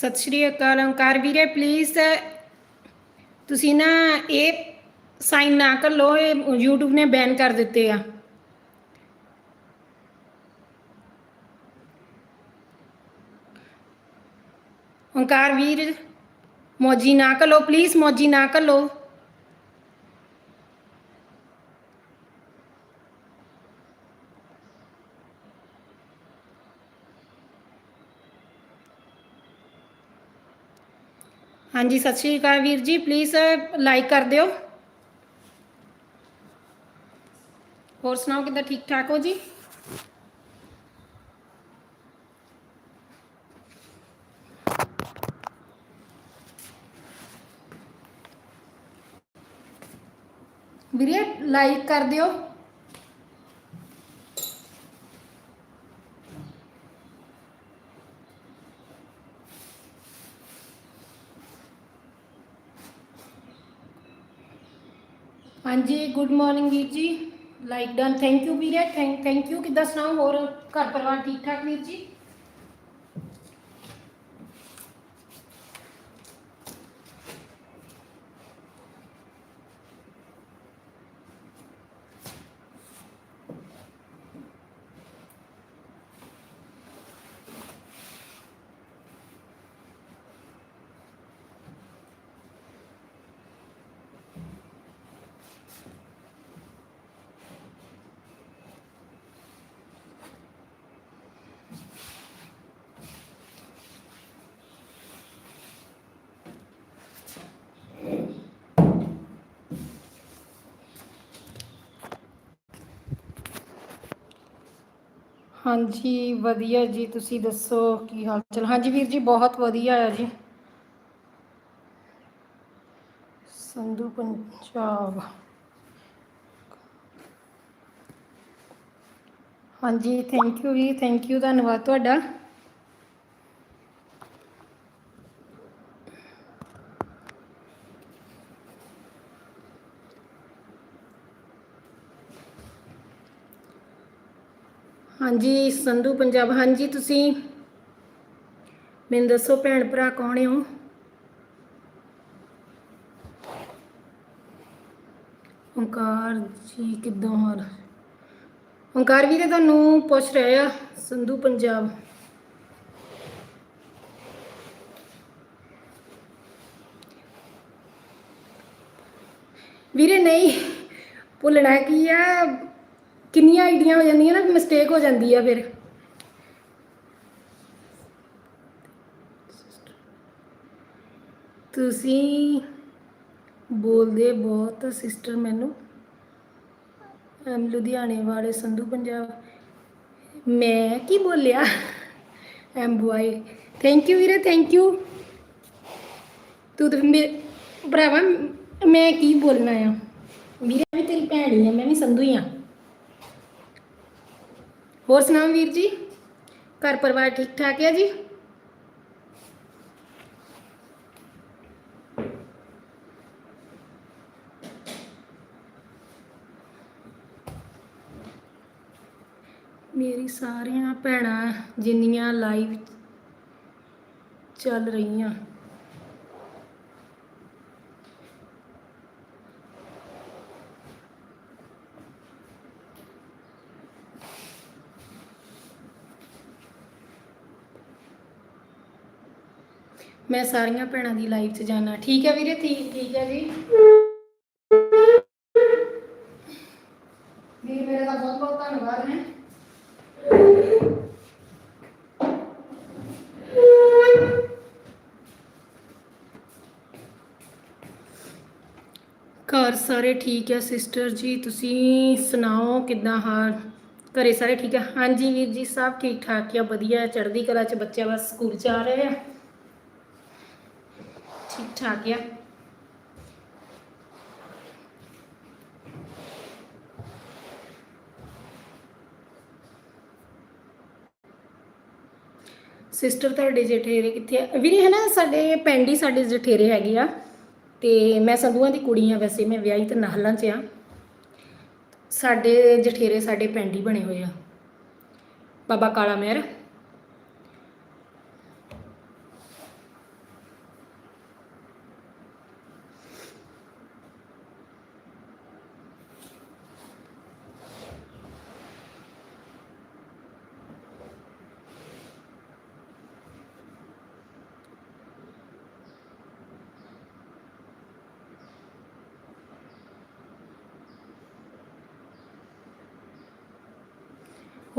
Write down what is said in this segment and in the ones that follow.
ਸਤਿ ਸ਼੍ਰੀ ਅਕਾਲ ਓਂਕਾਰ ਵੀਰੇ ਪਲੀਜ਼ ਤੁਸੀਂ ਨਾ ਇਹ ਸਾਈਨ ਨਾ ਕਰ ਲੋ ਇਹ YouTube ਨੇ ਬੈਨ ਕਰ ਦਿੱਤੇ ਆ। ਓਂਕਾਰ ਵੀਰ, ਮੌਜੀ ਨਾ ਕਰ ਲੋ ਪਲੀਜ਼ ਮੌਜੀ ਨਾ ਕਰ ਲੋ ਹਾਂਜੀ ਸਤਿ ਸ਼੍ਰੀ ਅਕਾਲ ਵੀਰ ਜੀ ਪਲੀਜ਼ ਲਾਈਕ ਕਰ ਦਿਓ ਹੋਰ ਸੁਣਾਓ ਕਿੱਦਾਂ ਠੀਕ ਠਾਕ ਹੋ ਜੀ ਵੀਰੇ ਲਾਈਕ ਕਰ ਦਿਓ ਹਾਂਜੀ ਗੁੱਡ ਮਾਰਨਿੰਗ ਵੀਰ ਜੀ। ਲਾਈਕ ਡਨ ਥੈਂਕ ਯੂ ਵੀਰੇ। ਥੈਂਕ ਥੈਂਕ ਯੂ ਕਿੱਦਾਂ ਸੁਣਾਓ? ਹੋਰ ਘਰ ਪਰਿਵਾਰ ਠੀਕ ਠਾਕ ਵੀਰ ਜੀ? ਹਾਂਜੀ, ਵਧੀਆ ਜੀ, ਤੁਸੀਂ ਦੱਸੋ ਕੀ ਹਾਲ ਚਾਲ ਹਾਂਜੀ ਵੀਰ ਜੀ, ਬਹੁਤ ਵਧੀਆ ਆ ਜੀ। ਸੰਧੂ ਪੰਜਾਬ। ਹਾਂਜੀ ਥੈਂਕ ਯੂ ਜੀ ਥੈਂਕ ਯੂ ਧੰਨਵਾਦ ਤੁਹਾਡਾ ਹਾਂਜੀ ਸੰਧੂ ਪੰਜਾਬ। ਹਾਂਜੀ, ਤੁਸੀਂ ਮੈਨੂੰ ਦੱਸੋ ਭੈਣ ਭਰਾ ਕੌਣ ਹੋ? ਓੰਕਾਰ ਜੀ ਕਿੱਦਾਂ ਹਾਲ ਓਂਕਾਰ ਵੀਰੇ, ਤੁਹਾਨੂੰ ਪੁੱਛ ਰਹੇ ਆ, ਸੰਧੂ ਪੰਜਾਬ। ਵੀਰੇ, ਨਹੀਂ, ਭੁੱਲਣਾ ਕੀ ਆ? ਕਿੰਨੀਆਂ ਆਈਡੀਆਂ ਹੋ ਜਾਂਦੀਆਂ ਨਾ ਮਿਸਟੇਕ ਹੋ ਜਾਂਦੀ ਆ ਫਿਰ। ਤੁਸੀਂ ਬੋਲਦੇ ਬਹੁਤ ਸਿਸਟਰ ਮੈਨੂੰ। ਲੁਧਿਆਣੇ ਵਾਲੇ ਸੰਧੂ ਪੰਜਾਬ। ਮੈਂ ਕੀ ਬੋਲਿਆ? ਐਮ ਬੁਆਏ ਥੈਂਕ ਯੂ ਵੀਰੇ ਥੈਂਕ ਯੂ ਤੂੰ ਤਾਂ ਮੇ, ਭਰਾਵਾ, ਮੈਂ ਕੀ ਬੋਲਣਾ ਆ? ਵੀਰੇ ਵੀ ਤੇਰੀ ਭੈਣ ਹੀ ਆ, ਮੈਂ ਵੀ ਸੰਧੂ ਹੀ ਆ। ਹੋਰ ਸੁਣਾਓ ਵੀਰ ਜੀ? ਘਰ ਪਰਿਵਾਰ ਠੀਕ ਠਾਕ ਹੈ ਜੀ? ਮੇਰੀ ਸਾਰੀਆਂ ਭੈਣਾਂ ਜਿੰਨੀਆਂ ਲਾਈਵ ਚੱਲ ਰਹੀਆਂ। ਮੈਂ ਸਾਰੀਆਂ ਭੈਣਾਂ ਦੀ ਲਾਈਵ 'ਚ ਜਾਣਾ। ਠੀਕ ਹੈ ਵੀਰੇ? ਠੀਕ ਠੀਕ ਹੈ ਜੀ। ਵੀਰ, ਮੇਰੇ ਦਾ ਬਹੁਤ ਬਹੁਤ ਧੰਨਵਾਦ ਹੈ। ਘਰ ਸਾਰੇ ਠੀਕ ਹੈ ਸਿਸਟਰ ਜੀ? ਤੁਸੀਂ ਸੁਣਾਓ ਕਿੱਦਾਂ ਹਾਲ? ਘਰੇ ਸਾਰੇ ਠੀਕ ਹੈ? ਹਾਂਜੀ ਵੀਰ ਜੀ, ਸਭ ਠੀਕ ਠਾਕ ਆ, ਵਧੀਆ। ਚੜ੍ਹਦੀ ਕਲਾ ਚ ਬੱਚੇ ਬਸ ਸਕੂਲ ਜਾ ਰਹੇ ਆ। ਠੀਕ ਠਾਕ ਆ ਸਿਸਟਰ ਤੁਹਾਡੇ ਜਠੇਰੇ ਕਿੱਥੇ ਆ? ਵੀਰੇ ਹੈ ਨਾ ਸਾਡੇ ਪਿੰਡ ਹੀ ਸਾਡੇ ਜਠੇਰੇ ਹੈਗੇ ਆ। ਤੇ ਮੈਂ ਸੰਧੂਆਂ ਦੀ ਕੁੜੀ ਆ, ਵੈਸੇ ਮੈਂ ਵਿਆਹੀ ਤੇ ਨਾਹਲਾਂ 'ਚ ਆ। ਸਾਡੇ ਜਠੇਰੇ ਸਾਡੇ ਪਿੰਡ ਹੀ ਬਣੇ ਹੋਏ ਆ। ਬਾਬਾ ਕਾਲਾ ਮਿਹਰ।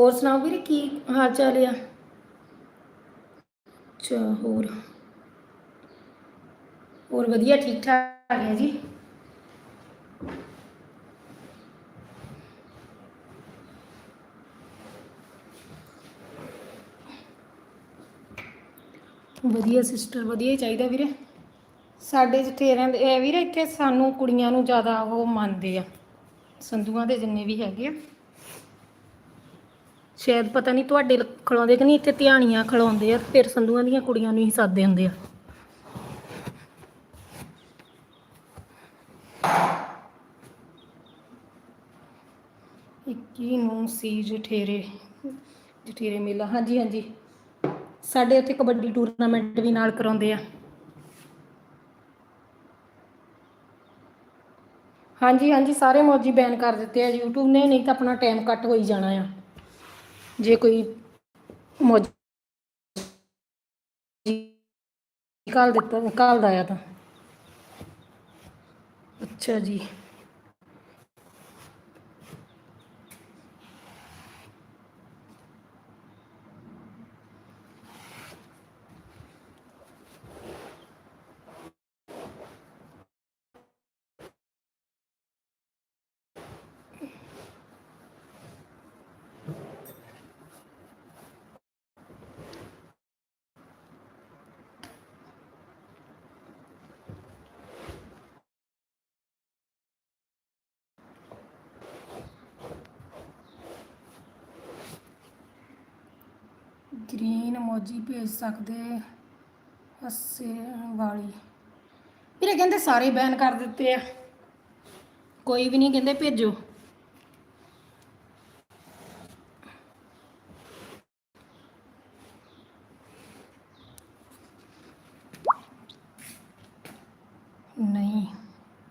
ਹੋਰ ਸੁਣਾਓ ਵੀਰੇ, ਕੀ ਹਾਲ ਚਾਲ ਆ? ਅੱਛਾ, ਹੋਰ। ਹੋਰ ਵਧੀਆ, ਠੀਕ ਠਾਕ ਹੈ ਜੀ? ਵਧੀਆ ਸਿਸਟਰ ਵਧੀਆ ਹੀ ਚਾਹੀਦਾ ਵੀਰੇ। ਸਾਡੇ ਜਠੇਰਿਆਂ ਦੇ, ਇਹ ਵੀਰੇ ਇੱਥੇ ਸਾਨੂੰ ਕੁੜੀਆਂ ਨੂੰ ਜ਼ਿਆਦਾ ਉਹ ਮੰਨਦੇ ਆ। ਸੰਧੂਆਂ ਦੇ ਜਿੰਨੇ ਵੀ ਹੈਗੇ ਆ। ਸ਼ਾਇਦ ਪਤਾ ਨਹੀਂ ਤੁਹਾਡੇ ਲ- ਖਿਲਾਉਂਦੇ ਕਿ ਨਹੀਂ ਇੱਥੇ ਧਿਆਣੀਆਂ ਖਿਲਾਉਂਦੇ ਆ, ਫਿਰ ਸੰਧੂਆਂ ਦੀਆਂ ਕੁੜੀਆਂ ਨੂੰ ਹੀ ਸਾਦੇ ਹੁੰਦੇ ਆ। ਇੱਕੀ ਨੂੰ ਸੀ ਜਠੇਰੇ ਜਠੇਰੇ ਮੇਲਾ। ਹਾਂਜੀ ਹਾਂਜੀ। ਸਾਡੇ ਉੱਥੇ ਕਬੱਡੀ ਟੂਰਨਾਮੈਂਟ ਵੀ ਨਾਲ ਕਰਾਉਂਦੇ ਆ। ਹਾਂਜੀ ਹਾਂਜੀ। ਸਾਰੇ ਮੌਜੀ ਬੈਨ ਕਰ ਦਿੱਤੇ ਆ YouTube ਨੇ, ਨਹੀਂ ਤਾਂ ਆਪਣਾ ਟਾਈਮ ਕੱਟ ਹੋਈ ਜਾਣਾ ਆ। ਜੇ ਕੋਈ ਮੌਜੀ ਕਾਲ ਦਿੱਤਾ ਕਾਲ ਦਾ ਆ ਤਾਂ। ਅੱਛਾ ਜੀ। ਗ੍ਰੀਨ ਇਮੋਜੀ ਭੇਜ ਸਕਦੇ ਹੱਸੇ ਵਾਲੀ। ਵੀਰੇ ਕਹਿੰਦੇ ਸਾਰੇ ਬੈਨ ਕਰ ਦਿੱਤੇ ਆ। ਕੋਈ ਵੀ ਨਹੀਂ ਕਹਿੰਦੇ ਭੇਜੋ। ਨਹੀਂ।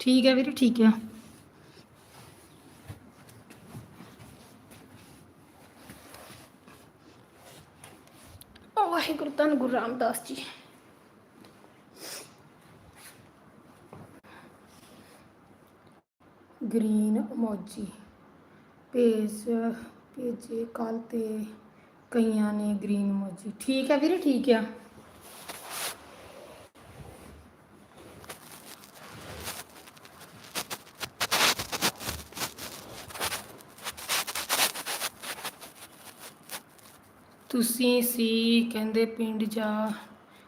ਠੀਕ ਹੈ ਵੀਰੇ, ਠੀਕ ਹੈ। 10 ਜੀ। ਗ੍ਰੀਨ ਇਮੋਜੀ ਭੇਜ ਭੇਜੇ ਕੱਲ ਤੇ ਕਈਆਂ ਨੇ ਗ੍ਰੀਨ ਇਮੋਜੀ ਠੀਕ ਹੈ ਵੀਰੇ, ਠੀਕ ਆ। ਤੁਸੀਂ ਸੀ, ਕਹਿੰਦੇ ਪਿੰਡ ਜਾ,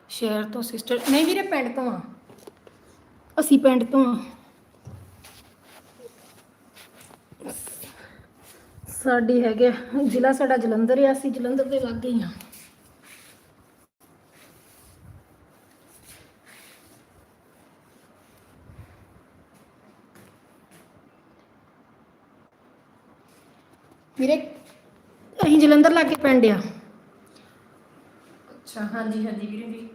ਸ਼ਹਿਰ ਤੋਂ ਸਿਸਟਰ ਨਹੀਂ ਵੀਰੇ ਪਿੰਡ ਤੋਂ ਆ। ਅਸੀਂ ਪਿੰਡ ਤੋਂ ਆ। ਸਾਡੀ ਹੈਗੇ ਜ਼ਿਲ੍ਹਾ ਸਾਡਾ ਜਲੰਧਰ ਆ, ਅਸੀਂ ਜਲੰਧਰ ਦੇ ਲਾਗੇ ਹੀ ਆ। ਵੀਰੇ, ਅਸੀਂ ਜਲੰਧਰ ਲਾਗੇ ਪਿੰਡ ਆ। ਅੱਛਾ ਹਾਂਜੀ ਹਾਂਜੀ ਵੀਰੇ ਜੀ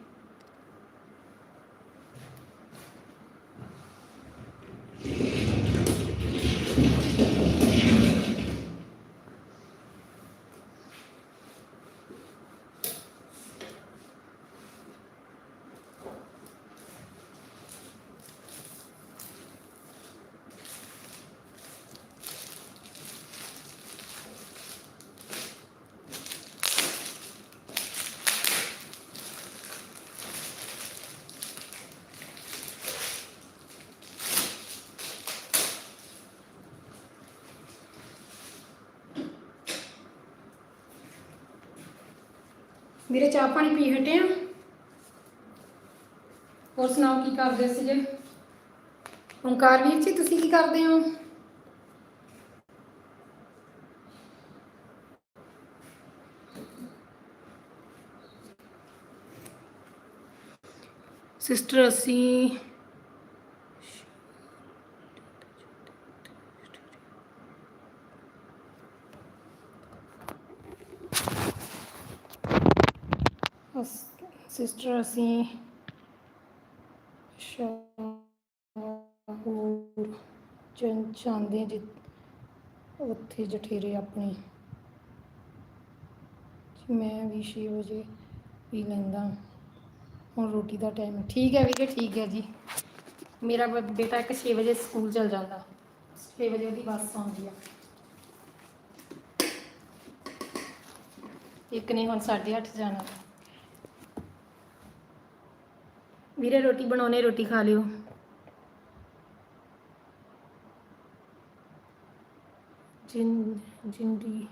ਵੀਰੇ ਚਾਹ ਪਾਣੀ ਪੀ ਹਟੇ ਆ। ਹੋਰ ਸੁਣਾਓ ਕੀ ਕਰਦੇ ਸੀਗੇ? ਓਂਕਾਰ ਵੀਰ ਜੀ, ਤੁਸੀਂ ਕੀ ਕਰਦੇ ਹੋ? ਸਿਸਟਰ ਅਸੀਂ ਸਿਸਟਰ ਅਸੀਂ ਸ਼ਾਹੂਰ ਚੰ ਚਾਹੁੰਦੇ ਜਿ ਉੱਥੇ ਜਠੇਰੇ ਆਪਣੀ ਮੈਂ ਵੀ 6 ਵਜੇ ਪੀ ਲੈਂਦਾ। ਹੁਣ ਰੋਟੀ ਦਾ ਟਾਈਮ ਠੀਕ ਹੈ ਵੀਰੇ, ਠੀਕ ਹੈ ਜੀ। ਮੇਰਾ ਬੇਟਾ ਇੱਕ 6 ਵਜੇ ਸਕੂਲ ਚਲ ਜਾਂਦਾ। 6 ਵਜੇ ਉਹਦੀ ਬੱਸ ਆਉਂਦੀ ਆ। ਇੱਕ ਨੇ ਹੁਣ 8:30 ਜਾਣਾ। ਵੀਰੇ ਰੋਟੀ ਬਣਾਉਣੇ ਰੋਟੀ ਖਾ ਲਿਓ ਜਿੰਦ ਜਿੰਦੀ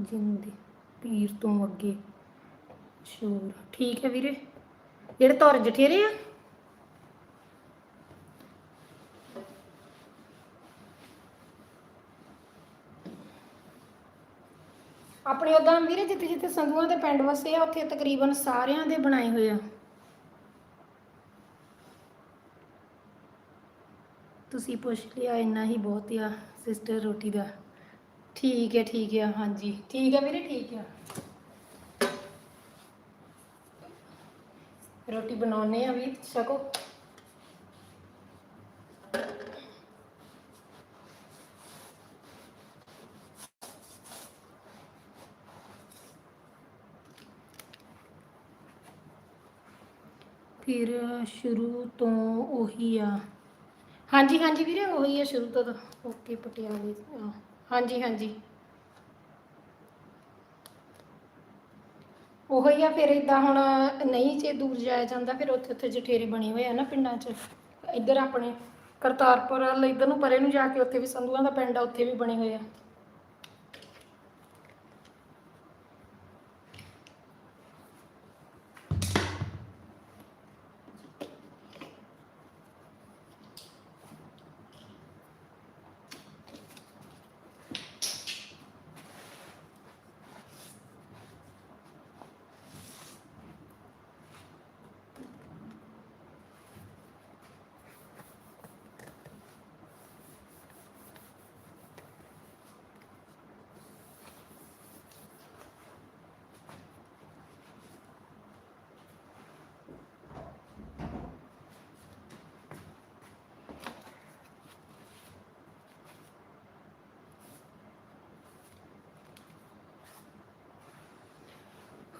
ਜਿੰਦੀ ਪੀਰ ਤੋਂ ਅੱਗੇ ਸ਼ੋਰ ਠੀਕ ਹੈ ਵੀਰੇ ਜਿਹੜੇ ਤੌਰ ਜਠੇਰੇ ਆ ਆਪਣੇ ਉਦਾਂ ਵੀਰੇ ਜਿੱਥੇ ਜਿੱਥੇ ਸੰਧੂਆਂ ਦੇ ਪਿੰਡ ਵਸੇ ਆ, ਉੱਥੇ ਤਕਰੀਬਨ ਸਾਰਿਆਂ ਦੇ ਬਣਾਏ ਹੋਏ ਆ। ਤੁਸੀਂ ਪੁੱਛ ਲਿਆ, ਇੰਨਾ ਹੀ ਬਹੁਤ ਆ, ਸਿਸਟਰ ਰੋਟੀ ਦਾ। ਠੀਕ ਹੈ ਠੀਕ ਹੈ ਹਾਂਜੀ। ਠੀਕ ਹੈ ਵੀਰੇ, ਠੀਕ ਹੈ ਰੋਟੀ ਬਣਾਉਣੇ ਆ ਵੀ ਛਕੋ ਫਿਰ ਸ਼ੁਰੂ ਤੋਂ ਉਹੀ ਆ। ਹਾਂਜੀ ਹਾਂਜੀ ਵੀਰੇ ਉਹੀ ਆ ਸ਼ੁਰੂ ਤੋਂ ਤਾਂ। ਓਕੇ ਪਟਿਆਲੇ ਆ, ਹਾਂਜੀ ਹਾਂਜੀ। ਉਹੀ ਆ ਫਿਰ ਇਦਾਂ ਹੁਣ ਨਹੀਂ ਜੇ ਦੂਰ ਜਾਇਆ ਜਾਂਦਾ ਫਿਰ ਉੱਥੇ ਉੱਥੇ ਜਠੇਰੇ ਬਣੇ ਹੋਏ ਆ ਨਾ ਪਿੰਡਾਂ 'ਚ। ਇੱਧਰ ਆਪਣੇ ਕਰਤਾਰਪੁਰ ਵੱਲ ਇੱਧਰ ਨੂੰ ਪਰੇ ਨੂੰ ਜਾ ਕੇ ਉੱਥੇ ਵੀ ਸੰਧੂਆਂ ਦਾ ਪਿੰਡ ਆ ਉੱਥੇ ਵੀ ਬਣੇ ਹੋਏ ਆ।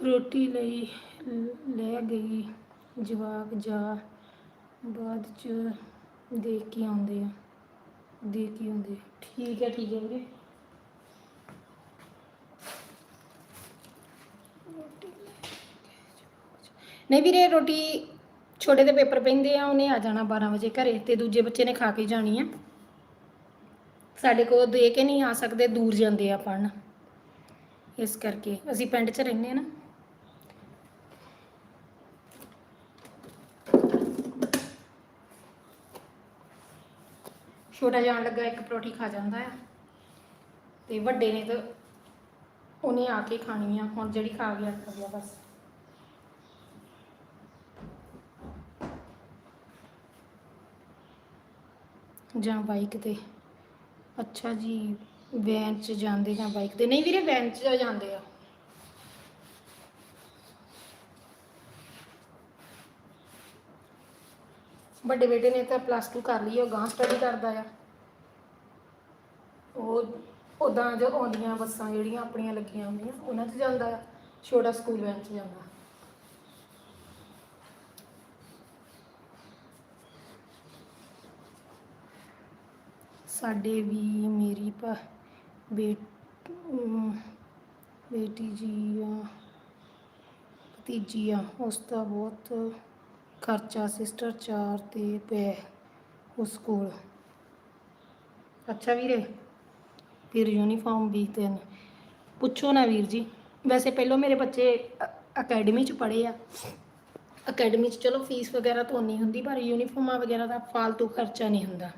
ਰੋਟੀ ਲਈ ਲੈ ਗਈ। ਜਵਾਕ ਜਾ ਬਾਅਦ ਚ ਦੇਖ ਕੇ ਆਉਂਦੇ ਆ। ਦੇਖ ਕੇ ਆਉਂਦੇ ਆ। ਠੀਕ ਹੈ ਠੀਕ ਹੈ ਵੀਰੇ। ਨਹੀਂ ਵੀਰੇ ਰੋਟੀ ਛੋਟੇ ਦੇ ਪੇਪਰ ਪੈਂਦੇ ਆ ਉਹਨੇ ਆ ਜਾਣਾ 12 ਵਜੇ ਘਰੇ ਤੇ ਦੂਜੇ ਬੱਚੇ ਨੇ ਖਾ ਕੇ ਜਾਣੀ ਆ। ਸਾਡੇ ਕੋਲ ਦੇ ਕੇ ਨਹੀਂ ਆ ਸਕਦੇ ਦੂਰ ਜਾਂਦੇ ਆ ਪੜਨ ਇਸ ਕਰਕੇ ਅਸੀਂ ਪਿੰਡ 'ਚ ਰਹਿੰਦੇ ਆ ਨਾ। ਛੋਟਾ ਜਾਣ ਲੱਗਾ, ਇੱਕ ਪਰੌਠੀ ਖਾ ਜਾਂਦਾ ਆ। ਤੇ ਵੱਡੇ ਨੇ ਤਾਂ ਉਹਨੇ ਆ ਕੇ ਖਾਣੀ ਆ, ਹੁਣ ਜਿਹੜੀ ਖਾ ਗਿਆ ਖਾ ਗਿਆ ਬਸ। ਜਾਂ ਬਾਈਕ ਤੇ। ਅੱਛਾ ਜੀ ਵੈਨ 'ਚ ਜਾਂਦੇ ਜਾਂ ਬਾਈਕ ਤੇ? ਨਹੀਂ ਵੀਰੇ ਵੈਨ 'ਚ ਜਾਂਦੇ ਆ। ਵੱਡੇ ਬੇਟੇ ਨੇ ਤਾਂ ਪਲੱਸ 2 ਕਰ ਲਈ ਉਹ ਗਾਂ ਸਟੱਡੀ ਕਰਦਾ ਆ। ਉਹ ਉਦਾਂ ਜੋ ਆਉਂਦੀਆਂ ਬੱਸਾਂ ਜਿਹੜੀਆਂ ਆਪਣੀਆਂ ਲੱਗੀਆਂ ਹੁੰਦੀਆਂ, ਉਹਨਾਂ 'ਚ ਜਾਂਦਾ ਆ, ਛੋਟਾ ਸਕੂਲ ਵੈਨ 'ਚ ਜਾਂਦਾ। ਸਾਡੇ ਵੀ ਮੇਰੀ ਭਾ ਬੇਟੀ ਜੀ ਆ, ਭਤੀਜੀ ਆ, ਉਸ ਦਾ ਬਹੁਤ ਖਰਚਾ ਸਿਸਟਰ ਚਾਰ ਤੇ ਪੈ ਉਸ ਕੋਲ। ਅੱਛਾ ਵੀਰੇ, ਫਿਰ ਯੂਨੀਫਾਰਮ ਵੀ ਤਿੰਨ। ਪੁੱਛੋ ਨਾ ਵੀਰ ਜੀ, ਵੈਸੇ ਪਹਿਲਾਂ ਮੇਰੇ ਬੱਚੇ ਅਕੈਡਮੀ ਚ ਪੜ੍ਹੇ ਆ। ਅਕੈਡਮੀ ਚ ਚਲੋ ਫੀਸ ਵਗੈਰਾ ਤਾਂ ਨਹੀਂ ਹੁੰਦੀ, ਪਰ ਯੂਨੀਫਾਰਮਾਂ ਵਗੈਰਾ ਦਾ ਫालतू ਖਰਚਾ ਨਹੀਂ ਹੁੰਦਾ।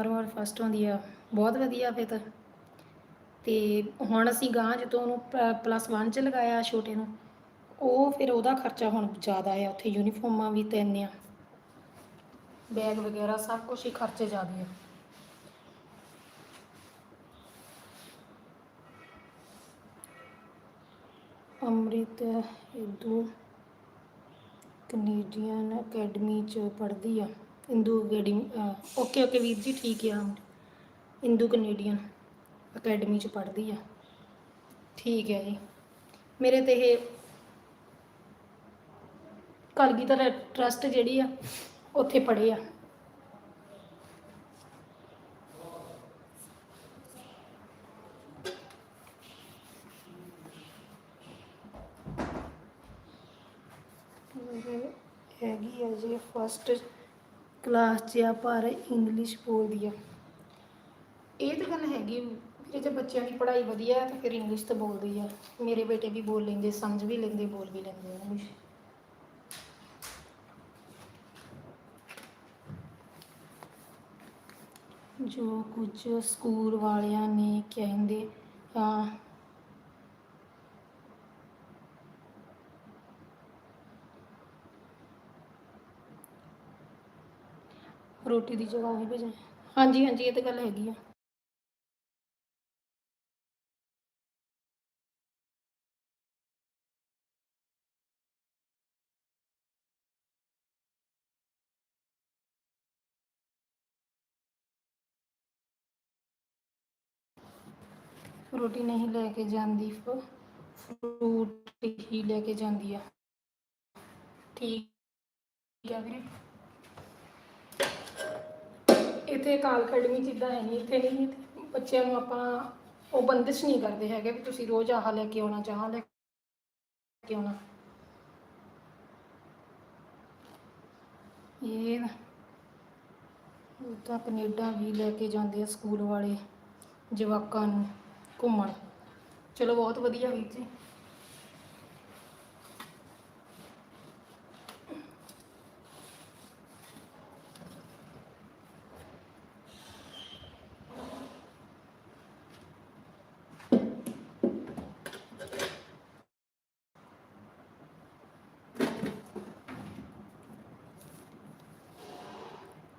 ਹਰ ਵਾਰ ਫਸਟ ਆਉਂਦੀ ਆ। ਬਹੁਤ ਵਧੀਆ ਫਿਰ ਤਾਂ। ਤੇ ਹੁਣ ਅਸੀਂ ਗਾਂ ਜਦੋਂ ਉਹਨੂੰ ਪਲੱਸ 1 ਚ ਲਗਾਇਆ ਛੋਟੇ ਨੂੰ ਉਹ ਫਿਰ ਉਹਦਾ ਖਰਚਾ ਹੁਣ ਜ਼ਿਆਦਾ ਆ ਉੱਥੇ ਯੂਨੀਫਾਰਮਾਂ ਵੀ ਤਿੰਨ ਆ। ਬੈਗ ਵਗੈਰਾ ਸਭ ਕੁਝ ਹੀ ਖਰਚੇ ਜ਼ਿਆਦੇ ਆ। ਅੰਮ੍ਰਿਤ ਇਦੂ ਕੈਨੇਡੀਅਨ ਅਕੈਡਮੀ ਚ ਪੜ੍ਹਦੀ ਆ। ਇੰਦੂ ਅਕੈਡਮੀ ਓਕੇ ਓਕੇ ਵੀਰ ਜੀ ਠੀਕ ਆ। ਇੰਦੂ ਕੈਨੇਡੀਅਨ ਅਕੈਡਮੀ ਚ ਪੜ੍ਹਦੀ ਆ। ਠੀਕ ਹੈ ਜੀ। ਮੇਰੇ ਤੇ ਇਹ ਕਲਗੀ ਦਾ ਟਰਸਟ ਜਿਹੜੀ ਆ ਉੱਥੇ ਪੜੇ ਆ। ਹੈਗੀ ਆ ਜੀ ਫਸਟ ਕਲਾਸ 'ਚ ਆ ਪਰ ਇੰਗਲਿਸ਼ ਬੋਲਦੀ ਆ। ਇਹ ਤਾਂ ਗੱਲ ਹੈਗੀ ਵੀਰੇ ਜੇ ਬੱਚਿਆਂ ਦੀ ਪੜ੍ਹਾਈ ਵਧੀਆ ਤਾਂ ਫਿਰ ਇੰਗਲਿਸ਼ ਤਾਂ ਬੋਲਦੀ ਆ। ਮੇਰੇ ਬੇਟੇ ਵੀ ਬੋਲ ਲੈਂਦੇ ਸਮਝ ਵੀ ਲੈਂਦੇ ਬੋਲ ਵੀ ਲੈਂਦੇ ਇੰਗਲਿਸ਼ ਜੋ ਕੁਝ ਸਕੂਲ ਵਾਲਿਆਂ ਨੇ ਕਹਿੰਦੇ ਆ। ਰੋਟੀ ਦੀ ਜਗ੍ਹਾ ਉਹੀ ਭੇਜਣੀ ਹਾਂਜੀ ਹਾਂਜੀ, ਇਹ ਤਾਂ ਗੱਲ ਹੈਗੀ ਆ। ਰੋਟੀ ਨਹੀਂ ਲੈ ਕੇ ਜਾਂਦੀ ਫ- ਫਰੂਟ ਹੀ ਲੈ ਕੇ ਜਾਂਦੀ ਆ। ਠੀਕ ਆ ਵੀਰੇ। ਇੱਥੇ ਕਾਲ ਅਕੈਡਮੀ ਜਿੱਦਾਂ ਹੈ ਨਹੀਂ ਇੱਥੇ ਨਹੀਂ, ਬੱਚਿਆਂ ਨੂੰ ਆਪਾਂ ਉਹ ਬੰਦਿਸ਼ ਨਹੀਂ ਕਰਦੇ ਹੈਗੇ ਵੀ ਤੁਸੀਂ ਰੋਜ਼ ਆਹ ਲੈ ਕੇ ਆਉਣਾ, ਚਾਹ ਲੈ ਕੇ ਆਉਣਾ। ਇਹ ਤਾਂ ਕੈਨੇਡਾ ਵੀ ਲੈ ਕੇ ਜਾਂਦੇ ਆ ਸਕੂਲ ਵਾਲੇ ਜਵਾਕਾਂ ਨੂੰ। ਘੁੰਮਣ। ਚਲੋ ਬਹੁਤ ਵਧੀਆ ਵੀਰ ਜੀ।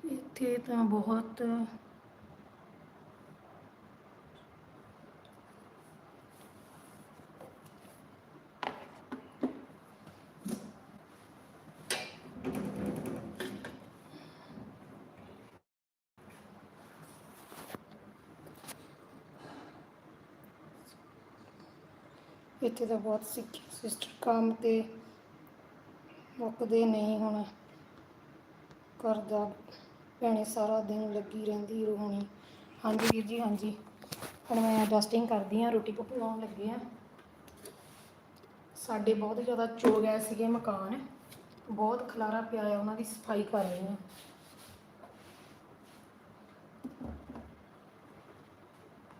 ਇੱਥੇ ਤਾਂ ਬਹੁਤ ਇੱਥੇ ਤਾਂ ਬਹੁਤ ਸਿੱਖਿਆ। ਸਿਸਟਰ ਕੰਮ ਤੇ ਮੁੱਕਦੇ ਨਹੀਂ ਹੁਣ। ਕਰਦਾ ਭੈਣੇ ਸਾਰਾ ਦਿਨ ਲੱਗੀ ਰਹਿੰਦੀ ਰੋਣੀ ਹਾਂਜੀ ਵੀਰ ਜੀ, ਹਾਂਜੀ। ਹੁਣ ਮੈਂ ਡਸਟਿੰਗ ਕਰਦੀ ਆ ਰੋਟੀ ਪਕਾਉਣ ਲੱਗੀ ਆ ਸਾਡੇ ਬਹੁਤ ਜ਼ਿਆਦਾ ਚੋ ਗਏ ਸੀਗੇ ਮਕਾਨ। ਬਹੁਤ ਖਲਾਰਾ ਪਿਆ ਆ, ਉਹਨਾਂ ਦੀ ਸਫ਼ਾਈ ਕਰ ਰਹੀ ਆ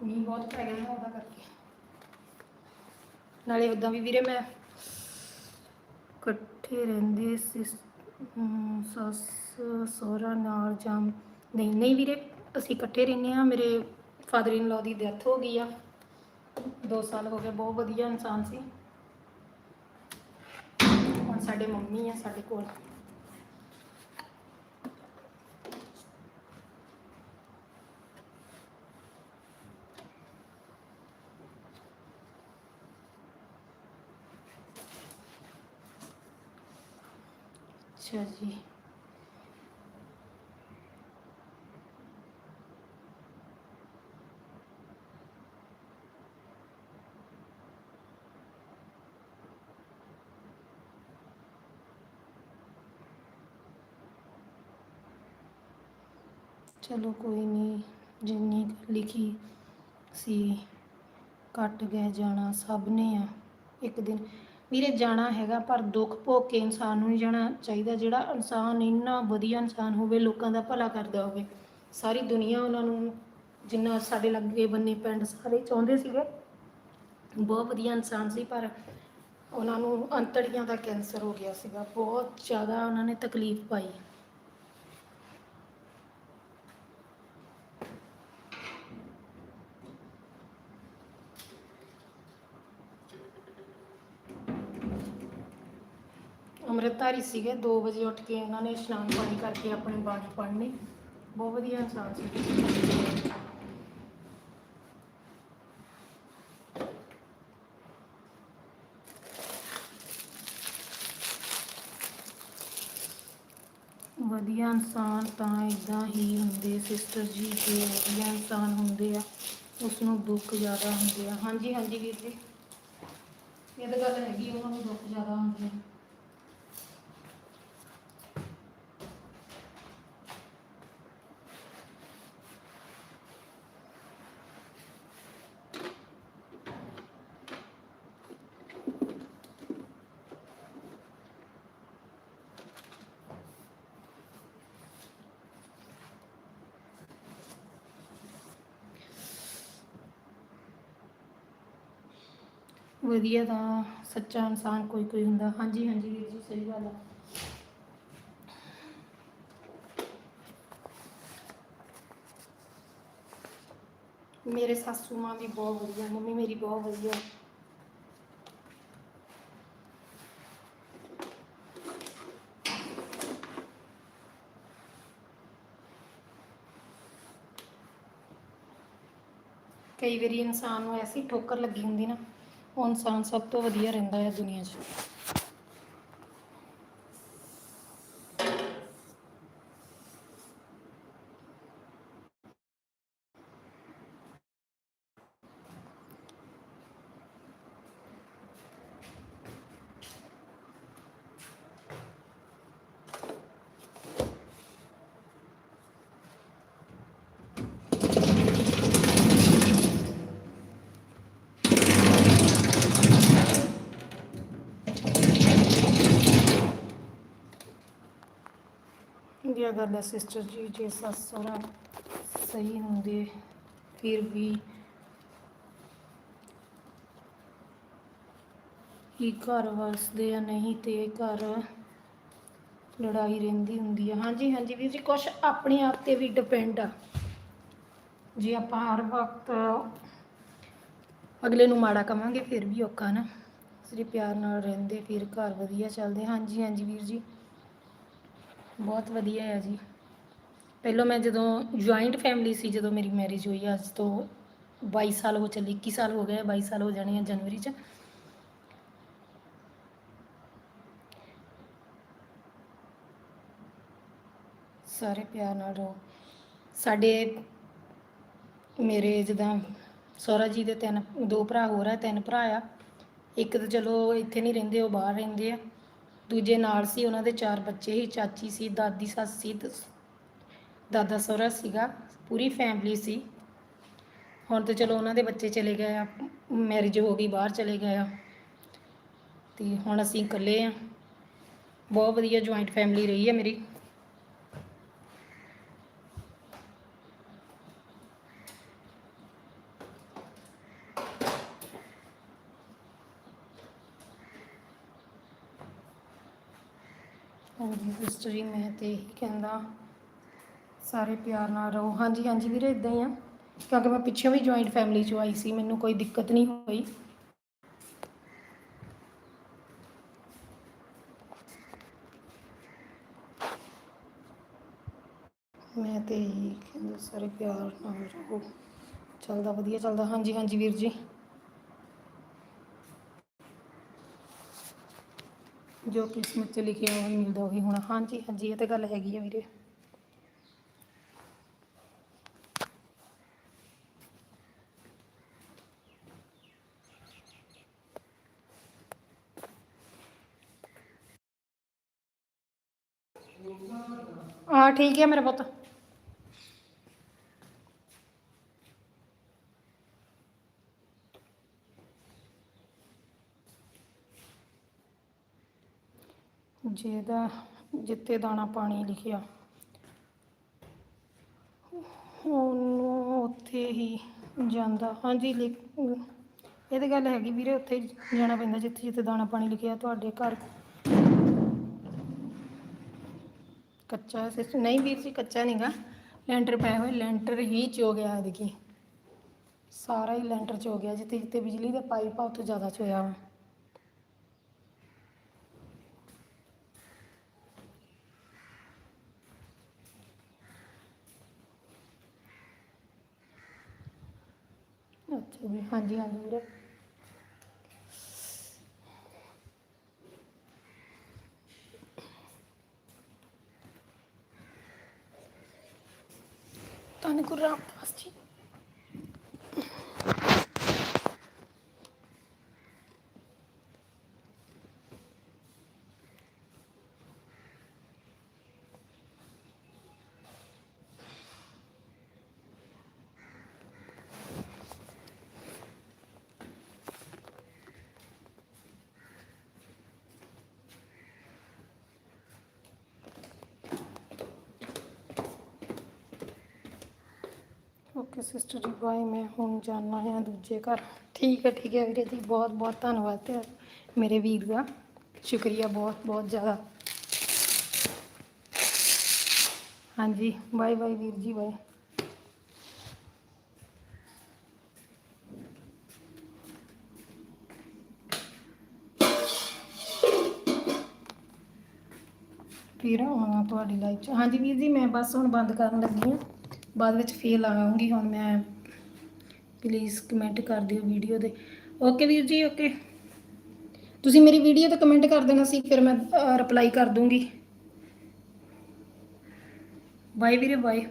ਮੀਂਹ ਬਹੁਤ ਪੈ ਗਿਆ ਨਾ ਉਹਦਾ ਕਰਕੇ। ਨਾਲੇ ਉਦਾਂ ਵੀ ਵੀਰੇ ਮੈਂ ਇਕੱਠੇ ਰਹਿੰਦੇ ਸੀ ਸੱਸ, ਸਹੁਰਾ ਨਾਲ ਜਾਂ ਨਹੀਂ ਨਹੀਂ ਵੀਰੇ, ਅਸੀਂ ਇਕੱਠੇ ਰਹਿੰਦੇ ਆ ਮੇਰੇ ਫਾਦਰ ਇਨ ਲਾ ਦੀ ਡੈਥ ਹੋ ਗਈ ਆ। 2 ਸਾਲ ਹੋ ਗਏ, ਬਹੁਤ ਵਧੀਆ ਇਨਸਾਨ ਸੀ। ਹੁਣ ਸਾਡੇ ਮੰਮੀ ਆ, ਸਾਡੇ ਕੋਲ। ਅੱਛਾ ਜੀ ਚਲੋ ਕੋਈ ਨਹੀਂ ਜਿੰਨੀ ਲਿਖੀ ਸੀ ਕੱਟ ਗਏ ਜਾਣਾ ਸਭ ਨੇ ਆ। ਇੱਕ ਦਿਨ ਵੀਰੇ ਜਾਣਾ ਹੈਗਾ, ਪਰ ਦੁੱਖ ਭੋਗ ਕੇ ਇਨਸਾਨ ਨੂੰ ਨਹੀਂ ਜਾਣਾ ਚਾਹੀਦਾ, ਜਿਹੜਾ ਇਨਸਾਨ ਇੰਨਾ ਵਧੀਆ ਇਨਸਾਨ ਹੋਵੇ, ਲੋਕਾਂ ਦਾ ਭਲਾ ਕਰਦਾ ਹੋਵੇ। ਸਾਰੀ ਦੁਨੀਆ ਉਹਨਾਂ ਨੂੰ ਜਿੰਨਾ ਸਾਡੇ ਲੱਗੇ ਬੰਨੇ ਪਿੰਡ ਸਾਰੇ ਚਾਹੁੰਦੇ ਸੀਗੇ। ਬਹੁਤ ਵਧੀਆ ਇਨਸਾਨ ਸੀ, ਪਰ ਉਹਨਾਂ ਨੂੰ ਅੰਤੜੀਆਂ ਦਾ ਕੈਂਸਰ ਹੋ ਗਿਆ ਸੀਗਾ। ਬਹੁਤ ਜ਼ਿਆਦਾ ਉਹਨਾਂ ਨੇ ਤਕਲੀਫ ਪਾਈ। ਅੰਮ੍ਰਿਤਧਾਰੀ ਸੀਗੇ 2 ਵਜੇ ਉੱਠ ਕੇ ਉਹਨਾਂ ਨੇ ਇਸ਼ਨਾਨ ਪਾਣੀ ਕਰਕੇ ਆਪਣੇ ਬਾਣੀ ਪੜ੍ਹਨੀ। ਬਹੁਤ ਵਧੀਆ ਇਨਸਾਨ ਸੀ। ਵਧੀਆ ਇਨਸਾਨ ਤਾਂ ਇਦਾਂ ਹੀ ਹੁੰਦੇ ਸਿਸਟਰ ਜੀ ਜੇ ਵਧੀਆ ਇਨਸਾਨ ਹੁੰਦੇ ਆ ਉਸ ਨੂੰ ਦੁੱਖ ਜ਼ਿਆਦਾ ਹੁੰਦੇ ਆ। ਹਾਂਜੀ ਹਾਂਜੀ ਵੀਰ ਜੀ। ਇਹ ਤਾਂ ਗੱਲ ਹੈਗੀ, ਉਹਨਾਂ ਨੂੰ ਦੁੱਖ ਜ਼ਿਆਦਾ ਹੁੰਦੇ ਆ। ਵਧੀਆ ਤਾਂ ਸੱਚਾ ਇਨਸਾਨ ਕੋਈ ਕੋਈ ਹੁੰਦਾ। ਹਾਂਜੀ ਹਾਂਜੀ ਵੀਰ ਜੀ, ਸਹੀ ਗੱਲ ਆ। ਮੇਰੇ ਸਾਸੂ ਮਾਂ ਵੀ ਬਹੁਤ ਵਧੀਆ, ਮੰਮੀ ਮੇਰੀ ਬਹੁਤ ਵਧੀਆ। ਕਈ ਵਾਰੀ ਇਨਸਾਨ ਨੂੰ ਐਸੀ ਠੋਕਰ ਲੱਗੀ ਹੁੰਦੀ ਨਾ ਉਹ ਇਨਸਾਨ ਸਭ ਤੋਂ ਵਧੀਆ ਰਹਿੰਦਾ ਹੈ ਦੁਨੀਆ 'ਚ। ਵਧੀਆ ਗੱਲ ਹੈ ਸਿਸਟਰ ਜੀ, ਜੇ ਸੱਸ ਸਹੁਰਾ ਸਹੀ ਹੁੰਦੇ, ਫਿਰ ਵੀ ਹੀ ਘਰ ਵਸਦੇ ਆ, ਨਹੀਂ ਤੇ ਘਰ ਲੜਾਈ ਰਹਿੰਦੀ ਹੁੰਦੀ ਆ। ਹਾਂਜੀ ਹਾਂਜੀ ਵੀਰ ਜੀ, ਕੁਛ ਆਪਣੇ ਆਪ ਤੇ ਵੀ ਡਿਪੈਂਡ ਆ। ਜੇ ਆਪਾਂ ਹਰ ਵਕਤ ਅਗਲੇ ਨੂੰ ਮਾੜਾ ਕਵਾਂਗੇ, ਫਿਰ ਵੀ ਔਖਾ ਨਾ। ਸਿਰਫ ਪਿਆਰ ਨਾਲ ਰਹਿੰਦੇ, ਫਿਰ ਘਰ ਵਧੀਆ ਚੱਲਦੇ। ਹਾਂਜੀ ਹਾਂਜੀ ਵੀਰ ਜੀ। ਬਹੁਤ ਵਧੀਆ ਹੈ ਜੀ। ਪਹਿਲਾਂ ਮੈਂ ਜਦੋਂ ਜੁਆਇੰਟ ਫੈਮਿਲੀ ਸੀ, ਜਦੋਂ ਮੇਰੀ ਮੈਰਿਜ ਹੋਈ, ਅੱਜ ਤੋਂ 22 ਸਾਲ ਹੋ ਚੱਲੇ 21 ਸਾਲ ਹੋ ਗਏ 22 ਸਾਲ ਹੋ ਜਾਣੇ ਆ ਜਨਵਰੀ 'ਚ। ਸਾਰੇ ਪਿਆਰ ਨਾਲ ਰਹੋ। ਸਾਡੇ ਮੇਰੇ ਜਿੱਦਾਂ ਸਹੁਰਾ ਜੀ ਦੇ ਤਿੰਨ, ਦੋ ਭਰਾ ਹੋਰ ਆ, ਤਿੰਨ ਭਰਾ ਆ। ਇੱਕ ਤਾਂ ਚਲੋ ਇੱਥੇ ਨਹੀਂ ਰਹਿੰਦੇ, ਉਹ ਬਾਹਰ ਰਹਿੰਦੇ ਆ। ਦੂਜੇ ਨਾਲ ਸੀ, ਉਹਨਾਂ ਦੇ ਚਾਰ ਬੱਚੇ ਸੀ, ਚਾਚੀ ਸੀ, ਦਾਦੀ, ਸੱਸ ਸੀ ਦਸ- ਦਾਦਾ ਸਹੁਰਾ ਸੀਗਾ, ਪੂਰੀ ਫੈਮਿਲੀ ਸੀ। ਹੁਣ ਤੇ ਚਲੋ ਉਹਨਾਂ ਦੇ ਬੱਚੇ ਚਲੇ ਗਏ ਆ ਮੈਰਿਜ ਹੋ ਗਈ, ਬਾਹਰ ਚਲੇ ਗਏ ਆ। ਤੇ ਹੁਣ ਅਸੀਂ ਇਕੱਲੇ ਆ। ਬਹੁਤ ਵਧੀਆ ਜੁਆਇੰਟ ਫੈਮਿਲੀ ਰਹੀ ਹੈ ਮੇਰੀ। ਹਾਂਜੀ ਜੀ ਮੈਂ ਤੇ ਇਹੀ ਕਹਿੰਦਾ, ਸਾਰੇ ਪਿਆਰ ਨਾਲ ਰਹੋ। ਹਾਂਜੀ ਹਾਂਜੀ ਵੀਰੇ, ਇਦਾਂ ਹੀ ਆ। ਕਿਉਂਕਿ ਮੈਂ ਪਿੱਛੇ ਵੀ ਜੁਆਇੰਟ ਫੈਮਿਲੀ ਚੋਂ ਆਈ ਸੀ, ਮੈਨੂੰ ਕੋਈ ਦਿੱਕਤ ਨਹੀਂ ਹੋਈ। ਮੈਂ ਤੇ ਇਹੀ ਕਹਿੰਦਾ, ਸਾਰੇ ਪਿਆਰ ਨਾਲ ਰਹੋ। ਚੱਲਦਾ ਵਧੀਆ, ਚੱਲਦਾ। ਹਾਂਜੀ ਹਾਂਜੀ ਵੀਰ ਜੀ। ਜੋ ਕਿਸਮਤ 'ਚ ਲਿਖਿਆ ਉਹ ਮਿਲਦਾ ਉਹੀ ਹੋਣਾ। ਹਾਂਜੀ ਹਾਂਜੀ, ਇਹ ਤਾਂ ਗੱਲ ਹੈਗੀ ਆ ਵੀਰੇ। ਹਾਂ, ਠੀਕ ਹੈ ਮੇਰਾ ਪੁੱਤ। ਜਿਹਦਾ ਜਿੱਤੇ ਦਾਣਾ ਪਾਣੀ ਲਿਖਿਆ। ਉਹਨੂੰ ਉੱਥੇ ਹੀ ਜਾਂਦਾ। ਹਾਂਜੀ, ਲਿਖ ਇਹ ਤਾਂ ਗੱਲ ਹੈਗੀ ਵੀਰੇ, ਉੱਥੇ ਜਾਣਾ ਪੈਂਦਾ ਜਿੱਥੇ ਜਿੱਥੇ ਦਾਣਾ ਪਾਣੀ ਲਿਖਿਆ, ਤੁਹਾਡੇ ਘਰ। ਕੱਚਾ ਹੈ ਨਹੀਂ ਵੀਰ ਜੀ, ਕੱਚਾ ਨਹੀਂਗਾ ਲੈਂਟਰ ਪਏ ਹੋਏ, ਲੈਂਟਰ ਹੀ ਚੋ ਗਿਆ, ਦੇਖੀ। ਸਾਰਾ ਹੀ ਲੈਂਟਰ ਚੋ ਗਿਆ, ਜਿੱਥੇ ਜਿੱਥੇ ਬਿਜਲੀ ਦਾ ਪਾਈਪ ਆ ਉੱਥੇ ਜ਼ਿਆਦਾ ਚੋਇਆ ਵਾ। ਅੱਛਾ ਜੀ ਹਾਂਜੀ ਹਾਂਜੀ ਵੀਰੇ ਧੰਨ ਗੁਰੂ ਰਾਮਦਾਸ ਜੀ ਓਕੇ ਸਿਸਟਰ ਜੀ ਬਾਏ ਮੈਂ ਹੁਣ ਜਾਣਾ ਹੈ ਦੂਜੇ ਘਰ ਠੀਕ ਹੈ ਠੀਕ ਹੈ ਵੀਰੇ ਜੀ ਬਹੁਤ ਬਹੁਤ ਧੰਨਵਾਦ ਤੇ ਮੇਰੇ ਵੀਰ ਦਾ ਸ਼ੁਕਰੀਆ ਬਹੁਤ ਬਹੁਤ ਜ਼ਿਆਦਾ ਹਾਂਜੀ ਬਾਏ ਬਾਏ ਵੀਰ ਜੀ ਬਾਏ ਫਿਰ ਆਉਣਾ ਤੁਹਾਡੀ ਲਾਈਵ 'ਚ ਹਾਂਜੀ ਵੀਰ ਜੀ ਮੈਂ ਬਸ ਹੁਣ ਬੰਦ ਕਰਨ ਲੱਗੀ ਹਾਂ ਬਾਅਦ ਵਿੱਚ ਫੇਰ ਲਾਉਂਗੀ ਹੁਣ ਮੈਂ ਪਲੀਜ਼ ਕਮੈਂਟ ਕਰ ਦਿਓ ਵੀਡੀਓ ਦੇ। ਓਕੇ ਵੀਰ ਜੀ ਓਕੇ ਤੁਸੀਂ ਮੇਰੀ ਵੀਡੀਓ ਤੇ ਕਮੈਂਟ ਕਰ ਦੇਣਾ ਸੀ, ਫਿਰ ਮੈਂ ਰਿਪਲਾਈ ਕਰ ਦੂੰਗੀ। ਬਾਏ ਵੀਰੇ ਬਾਏ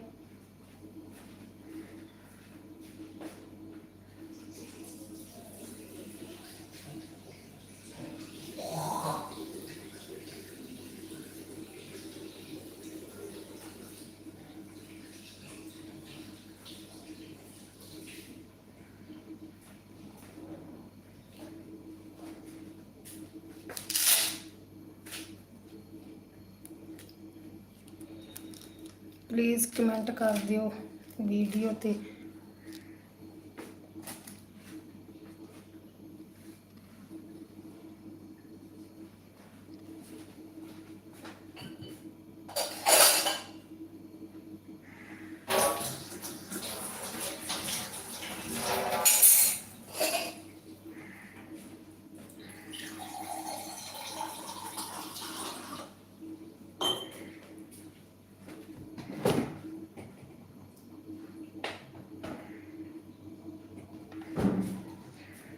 ਪਲੀਜ਼ ਕਮੈਂਟ ਕਰ ਦਿਓ ਵੀਡੀਓ ਤੇ।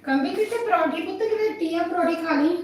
ਕੰਬੀ ਕਿਤੇ ਪਰੌਂਠੀ ਪੁੱਤ ਕਿਤੇ ਟੀਆ ਪਰੌਂਠੀ ਖਾ ਲਈ?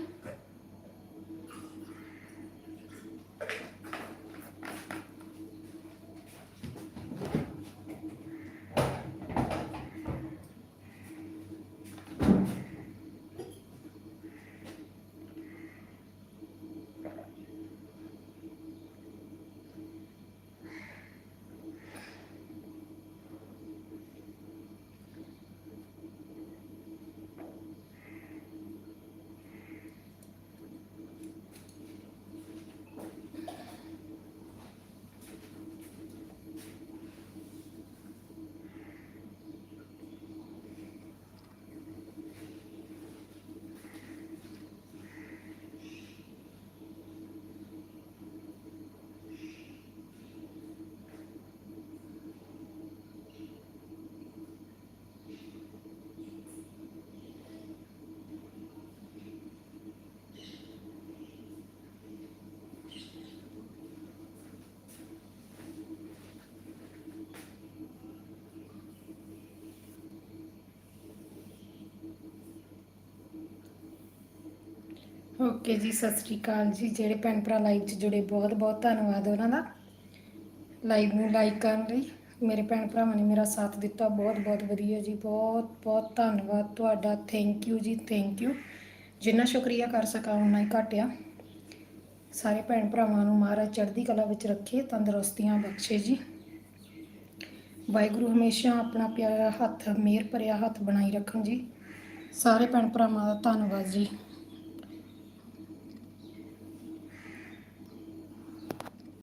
ਓਕੇ ਜੀ, ਸਤਿ ਸ੍ਰੀ ਅਕਾਲ ਜੀ। ਜਿਹੜੇ ਭੈਣ ਭਰਾ ਲਾਈਵ 'ਚ ਜੁੜੇ, ਬਹੁਤ ਬਹੁਤ ਧੰਨਵਾਦ ਉਹਨਾਂ ਦਾ। ਲਾਈਵ ਨੂੰ ਲਾਈਕ ਕਰਨ ਲਈ। ਮੇਰੇ ਭੈਣ ਭਰਾਵਾਂ ਨੇ ਮੇਰਾ ਸਾਥ ਦਿੱਤਾ। ਬਹੁਤ ਬਹੁਤ ਵਧੀਆ ਜੀ। ਬਹੁਤ ਬਹੁਤ ਧੰਨਵਾਦ ਤੁਹਾਡਾ। ਥੈਂਕ ਯੂ ਜੀ ਥੈਂਕ ਯੂ ਜਿੰਨਾ ਸ਼ੁਕਰੀਆ ਕਰ ਸਕਾਂ ਉਨਾ ਹੀ ਘਟਿਆ। ਸਾਰੇ ਭੈਣ ਭਰਾਵਾਂ ਨੂੰ ਮਹਾਰਾਜ ਚੜ੍ਹਦੀ ਕਲਾ ਵਿੱਚ ਰੱਖੇ, ਤੰਦਰੁਸਤੀਆਂ ਬਖਸ਼ੇ ਜੀ। ਵਾਹਿਗੁਰੂ ਹਮੇਸ਼ਾ ਆਪਣਾ ਪਿਆਰਾ ਹੱਥ, ਮਿਹਰ ਭਰਿਆ ਹੱਥ ਬਣਾਈ ਰੱਖਣ ਜੀ। ਸਾਰੇ ਭੈਣ ਭਰਾਵਾਂ ਦਾ ਧੰਨਵਾਦ ਜੀ।